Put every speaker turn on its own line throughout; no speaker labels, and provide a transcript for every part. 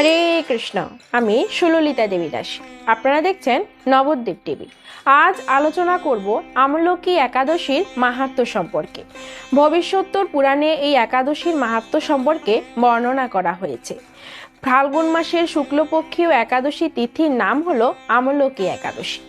হরে কৃষ্ণ, আমি সুললিতা দেবী দাস আপনারা দেখছেন নবদ্বীপ টিভি। আজ আলোচনা করব আমলকি একাদশীর মাহাত্ম সম্পর্কে। ভবিষ্যত্তর পুরাণে এই একাদশীর মাহাত্ম সম্পর্কে বর্ণনা করা হয়েছে। ফাল্গুন মাসের শুক্লপক্ষীয় একাদশী তিথির নাম হলো আমলকি একাদশী।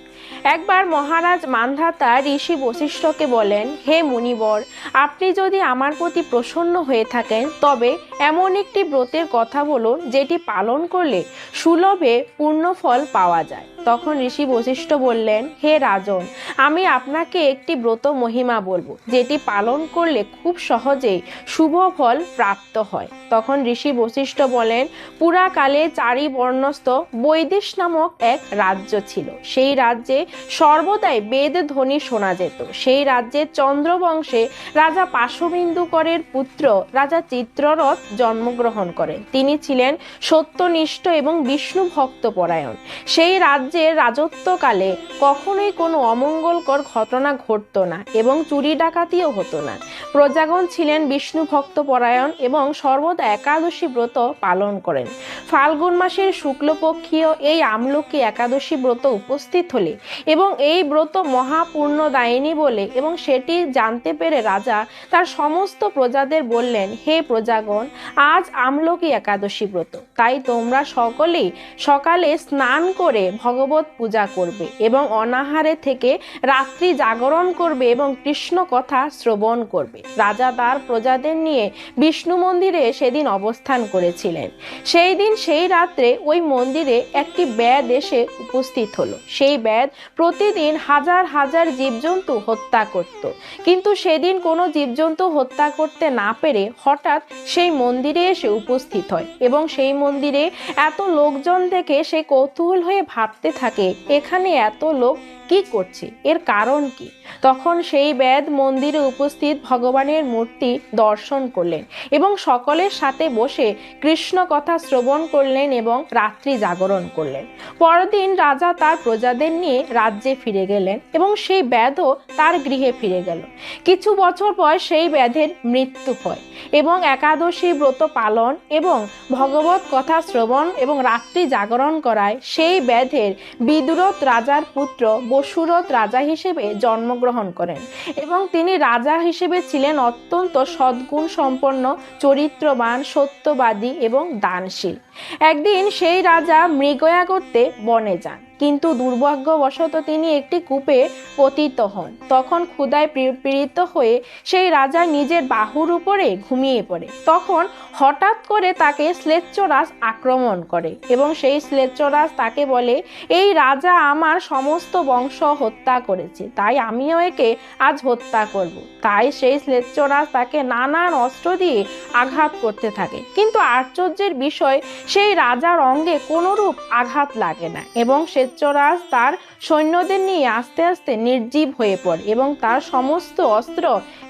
একবার মহারাজ মান্ধাতা ঋষি বশিষ্ঠকে বলেন, হে মুনিবর, আপনি যদি আমার প্রতি প্রসন্ন হয়ে থাকেন, তবে এমন একটি ব্রতের কথা বলুন, যেটি পালন করলে সুলভে পূর্ণ ফল পাওয়া যায়। তখন ঋষি বশিষ্ঠ বললেন, হে রাজন, আমি আপনাকে একটি ব্রত মহিমা বলব, যেটি পালন করলে খুব সহজেই শুভ ফল প্রাপ্ত হয়। তখন ঋষি বশিষ্ঠ বলেন পুরাকালে চারি বর্ণস্থ বৈদেশ নামক এক রাজ্য ছিল। সেই রাজ্যে সর্বদাই বেদ ধ্বনি শোনা যেত। সেই রাজ্যে চন্দ্রবংশে রাজা পাশবিন্দুকরের পুত্র রাজা চিত্ররথ জন্মগ্রহণ করেন তিনি ছিলেন সত্যনিষ্ঠ এবং বিষ্ণু ভক্ত পরায়ণ। সেই রাজ্যের রাজত্বকালে কখনোই কোনো অমঙ্গলকর ঘটনা ঘটত না এবং চুরি ডাকাতিও হতো না। প্রজাগণ ছিলেন বিষ্ণু ভক্ত পরায়ণ এবং সর্বদা একাদশী ব্রত পালন করেন। ফাল্গুন মাসের শুক্লপক্ষীয় এই আমলকি একাদশী ব্রত উপস্থিত হলে এবং এই ব্রত মহাপূর্ণদায়িনী বলে এবং সেটি জানতে পেরে রাজা তার সমস্ত প্রজাদের বললেন, হে প্রজাগণ, আজ আমলকি একাদশী ব্রত। তাই তোমরা সকলেই সকালে স্নান করে ভগবত পূজা করবে এবং অনাহারে থেকে রাত্রি জাগরণ করবে এবং কৃষ্ণ কথা শ্রবণ করবে। রাজা তার প্রজাদের নিয়ে বিষ্ণু মন্দিরে সেদিন অবস্থান করেছিলেন। সেই দিন সেই রাত্রে ওই মন্দিরে একটি ব্যাদ এসে উপস্থিত হলো। সেই ব্যাদ প্রতিদিন হাজার হাজার জীবজন্তু হত্যা করত। কিন্তু সেদিন কোনো জীবজন্তু হত্যা করতে না পেরে হঠাৎ সেই মন্দিরে এসে উপস্থিত হয় এবং সেই মন্দিরে এত লোকজন দেখে সে কৌতূহল হয়ে ভাবতে থাকে, এখানে এত লোক কি করছে? এর কারণ কি? তখন সেই বেদ মন্দিরে উপস্থিত ভগবানের মূর্তি দর্শন করলেন এবং সকলের সাথে বসে কৃষ্ণ কথা শ্রবণ করলেন এবং রাত্রি জাগরণ করলেন। পরদিন রাজা তার প্রজাদের নিয়ে রাজ্যে ফিরে গেলেন এবং সেই ব্যাধও তার গৃহে ফিরে গেল। কিছু বছর পর সেই ব্যাধের মৃত্যু হয় এবং একাদশী ব্রত পালন এবং ভগবত কথা শ্রবণ এবং রাত্রি জাগরণ করায় সেই ব্যাধের বিদুরথ রাজার পুত্র বসুরথ রাজা হিসেবে জন্মগ্রহণ করেন এবং তিনি রাজা হিসেবে ছিলেন অত্যন্ত সদ্গুণ সম্পন্ন, চরিত্রবান, সত্যবাদী এবং দানশীল। একদিন সেই রাজা মৃগয়া করতে বনে যান। কিন্তু দুর্ভাগ্যবশত তিনি একটি কূপে পতিত হন। তখন ক্ষুদায় পীড়িত হয়ে সেই রাজা নিজের বাহুর উপরে ঘুমিয়ে পড়ে। তখন হঠাৎ করে তাকে শ্লেচ্ছরাজ আক্রমণ করে এবং সেই শ্লেচ্ছরাজ তাকে বলে, এই রাজা আমার সমস্ত বংশ হত্যা করেছে, তাই আমিও একে আজ হত্যা করব। তাই সেই শ্লেচ্ছরাজ তাকে নানান অস্ত্র দিয়ে আঘাত করতে থাকে। কিন্তু আশ্চর্যের বিষয়, সেই রাজার অঙ্গে কোনোরূপ আঘাত লাগে না এবং শ্বেতরাজ তার সৈন্যদের নিয়ে আস্তে আস্তে নির্জীব হয়ে পড়ে এবং তার সমস্ত অস্ত্র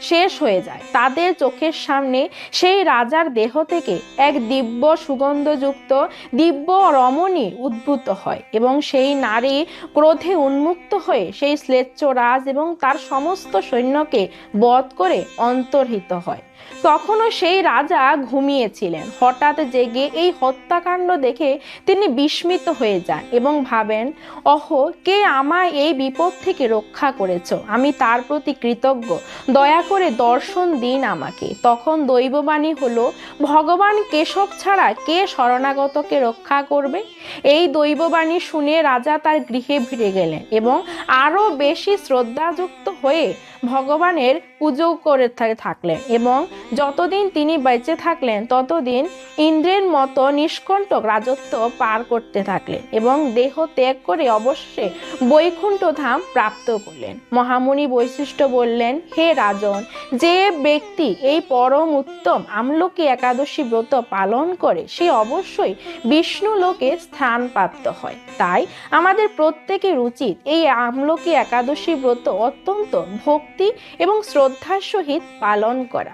শেষ হয়ে যায়। তাদের চোখের সামনে সেই রাজার দেহ থেকে এক দিব্য সুগন্ধযুক্ত, দিব্য রমণী উদ্ভূত হয় এবং সেই নারী ক্রোধে উন্মুক্ত হয়ে সেই শ্লেচ্ছ রাজ এবং তার সমস্ত সৈন্যকে বধ করে অন্তর্হিত হয়। তখনও সেই রাজা ঘুমিয়েছিলেন। হঠাৎ জেগে এই হত্যাকাণ্ড দেখে তিনি বিস্মিত হয়ে যান এবং ভাবেন, অহ, কে আমায় এই বিপদ থেকে রক্ষা করেছ? আমি তার প্রতি কৃতজ্ঞ। দয়া করে দর্শন দিন আমাকে। তখন দৈববাণী হলো, ভগবান কেশব ছাড়া কে শরণাগতকে রক্ষা করবে? এই দৈববাণী শুনে রাজা তার গৃহে ভিড়ে গেলেন এবং আরও বেশি শ্রদ্ধাযুক্ত হয়ে ভগবানের পুজো করে থাকলেন এবং যতদিন তিনি বেঁচে থাকলেন, ততদিন ইন্দ্রের মতো নিষ্কণ্টক রাজত্ব পার করতে থাকলেন এবং দেহ ত্যাগ করে অবশ্যই বৈকুণ্ঠ ধাম প্রাপ্ত করলেন। মহামুনি বৈশিষ্ট্য বললেন, হে রাজন, যে ব্যক্তি এই পরম উত্তম আমলকি একাদশী ব্রত পালন করে, সে অবশ্যই বিষ্ণু লোকে স্থান প্রাপ্ত হয়। তাই আমাদের প্রত্যেকের উচিত এই আমলকি একাদশী ব্রত অত্যন্ত ভক্তি এবং শ্রদ্ধার সহিত পালন করা।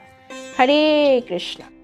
হরে কৃষ্ণ